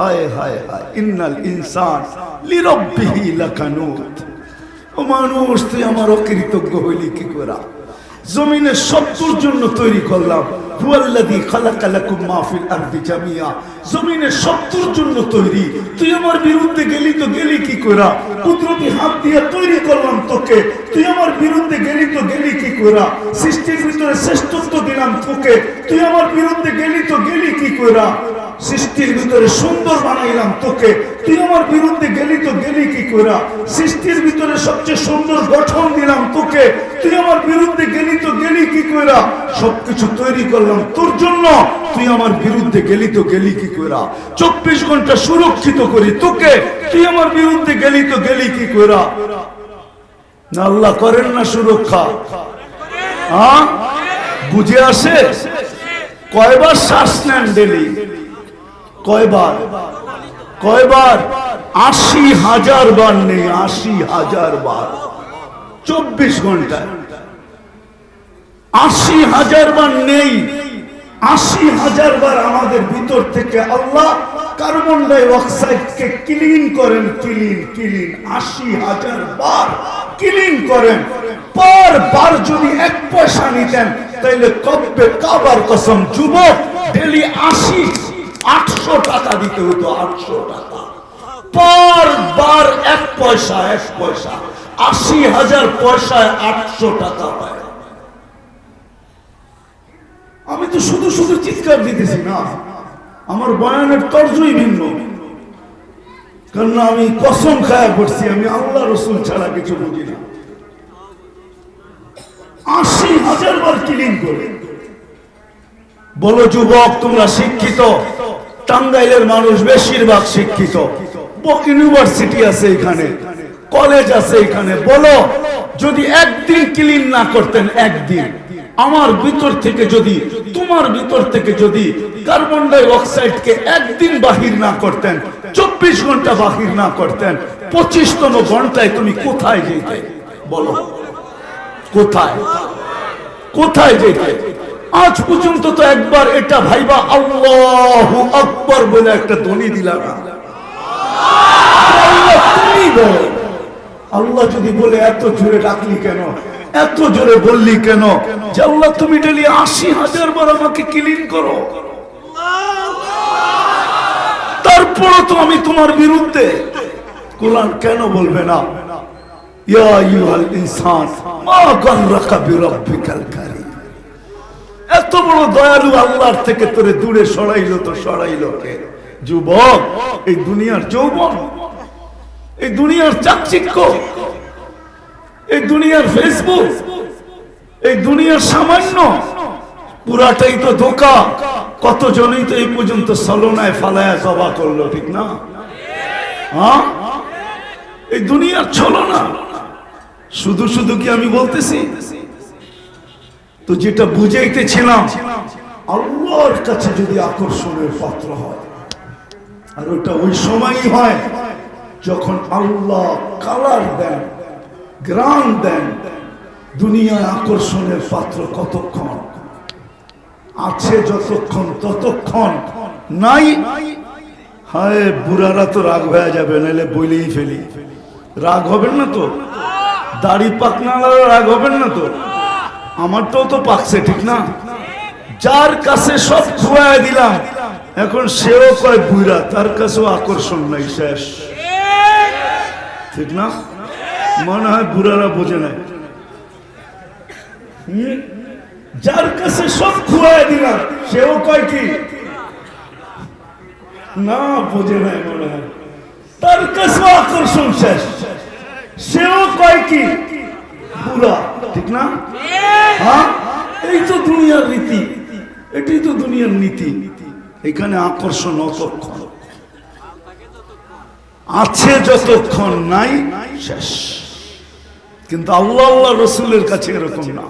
হায় হায় হায়, ইন্নাল ইনসান লিরব্বিহি লাকানুত ও মানুষ, তুই আমার অকৃতজ্ঞ হইলি কি করা জমিনে সত্তর জন্য তৈরি করলাম। গেলি তো গেলি কি করা কুদরতি হাত দিয়ে তৈরি করলাম তোকে। তুই আমার বিরুদ্ধে গেলি তো গেলি কি করা সৃষ্টির শ্রেষ্ঠত্ব দিলাম তোকে। তুই আমার বিরুদ্ধে গেলি তো গেলি কি করা সৃষ্টির ভিতরে সুন্দর বানাইলাম তোকে। তুই আমার বিরুদ্ধে গেলি তো গেলি কি কইরা? সৃষ্টির ভিতরে সবচেয়ে সুন্দর গঠন দিলাম তোকে। তুই আমার বিরুদ্ধে গেলি তো গেলি কি করা সবকিছু তৈরি করলাম তোর জন্য। তুই আমার বিরুদ্ধে গেলি তো গেলি কি করা চব্বিশ ঘণ্টা সুরক্ষিত করি তোকে। তুই আমার বিরুদ্ধে গেলি তো গেলি কি কইরা? না আল্লাহ করেন না সুরক্ষা। বুঝে আসে? কয়বার শ্বাস নেন ডেলি? কয়বার? কয়বার? আশি হাজার বার নেই, আশি হাজার বার। চব্বিশ ঘন্টায়। আশি হাজার বার নেই, আশি হাজার বার আমাদের ভিতর থেকে আল্লাহ কার্বন ডাই অক্সাইডকে ক্লিন করেন, ক্লিন ক্লিন। আশি হাজার বার ক্লিন করেন। পর বার যদি এক পয়সা নিতেন, তাইলে কব্বে কাবার কসম যুবক, ডেলি আশি আটশো টাকা দিতে হতো, আটশো টাকা। পর বার এক পয়সা এক পয়সা, আশি হাজার পয়সায় আটশো টাকা পায়। আমি তো শুধু শুধু চিৎকার দিতেছি না, আমার বয়ানের তর্জই ভিন্ন। কারণ আমি কসম খায়া পড়ছি, আমি আল্লাহ রসুল ছাড়া কিছু বুঝি না। আশি হাজার বার ক্লিন করে। বলো, যুবক, তোমরা শিক্ষিত? টাঙ্গাইলের মানুষ বেশিরভাগ শিক্ষিত। ইউনিভার্সিটি আছে এখানে কলেজ আছে এখানে। বলো, যদি একদিন ক্লিন না করতেন, একদিন। আমার ভিতর থেকে যদি, তোমার ভিতর থেকে যদি কার্বন ডাই অক্সাইডকে একদিন বাহির না করতেন, চব্বিশ ঘণ্টা বাহির না করতেন, পঁচিশতম ঘন্টায় তুমি কোথায় যেতে? বলো, কোথায়? কোথায় যেতে? আজ পর্যন্ত তো একবার এটা ভাইবা আল্লাহ আকবর বলে একটা ধ্বনি দিলা না আল্লাহ যদি বলে, এত জোরে ডাকলি কেন? এত জোরে বললি কেন? যে আল্লাহ, তুমি ডেলি আশি হাজার বার আমাকে ক্লিন করো। তারপরও তো আমি তোমার বিরুদ্ধে। কোরআন কেন বলবে না? ইয়া আইয়ুহাল ইনসান, মা গাররাকা বিরাব্বিকাল কারীম। এত বড় দয়ালু আল্লাহর থেকে তোরে দূরে সরাইলো তো সরাইলো কে? যুবক, এই দুনিয়ার যৌবন, এই দুনিয়ার চাকচিক্য, এই দুনিয়ার ফেসবুক, এই দুনিয়ার সামান্য, পুরাটাই তো ধোকা। কতজনই তো এই পর্যন্ত সলনায় ফালায় জবা করল, ঠিক না? হ্যাঁ? এই দুনিয়ার ছলনা। শুধু শুধু কি আমি বলতেছি? তো যেটা বুঝাইতেছিলাম, আল্লাহর কাছে যদি আকর্ষণের পাত্র হয়, আর ওটা ওই সময়ই হয় যখন আল্লাহ কালার দেন, গ্রান দেন, দুনিয়ায় আকর্ষণের পাত্র কতক্ষণ? আছে যতক্ষণ, ততক্ষণ নাই? হায়, বুড়ারা তো রাগ হয়ে যাবে নাহলে বইলেই ফেলি। রাগ হবেন না তো? দাড়ি পাকনালারা রাগ হবেন না তো? আমারটাও তো পাকছে, ঠিক না? যার কাছে সব খুয়াই দিলাম, এখন সেও কয় বুইরা তার কাছেও আকর্ষণ নাই, শেষ। ঠিক না? মনে হয় বুড়ারা বোঝে নাই। যার কাছে সব খুয়াই দিলাম, সেও কয় কি? না, বোঝে নাই মনে হয়। তার কাছেও আকর্ষণ শেষ। সেও কয় কি? বুড়া, ঠিক না? হ্যাঁ? এই তো দুনিয়ার রীতি। এটাই তো দুনিয়ার নীতি। এখানে আকর্ষণ অতক্ষণ। আছে যতক্ষণ নাই, শেষ। কিন্তু আল্লাহ আল্লাহ রসুলের কাছে এরকম না।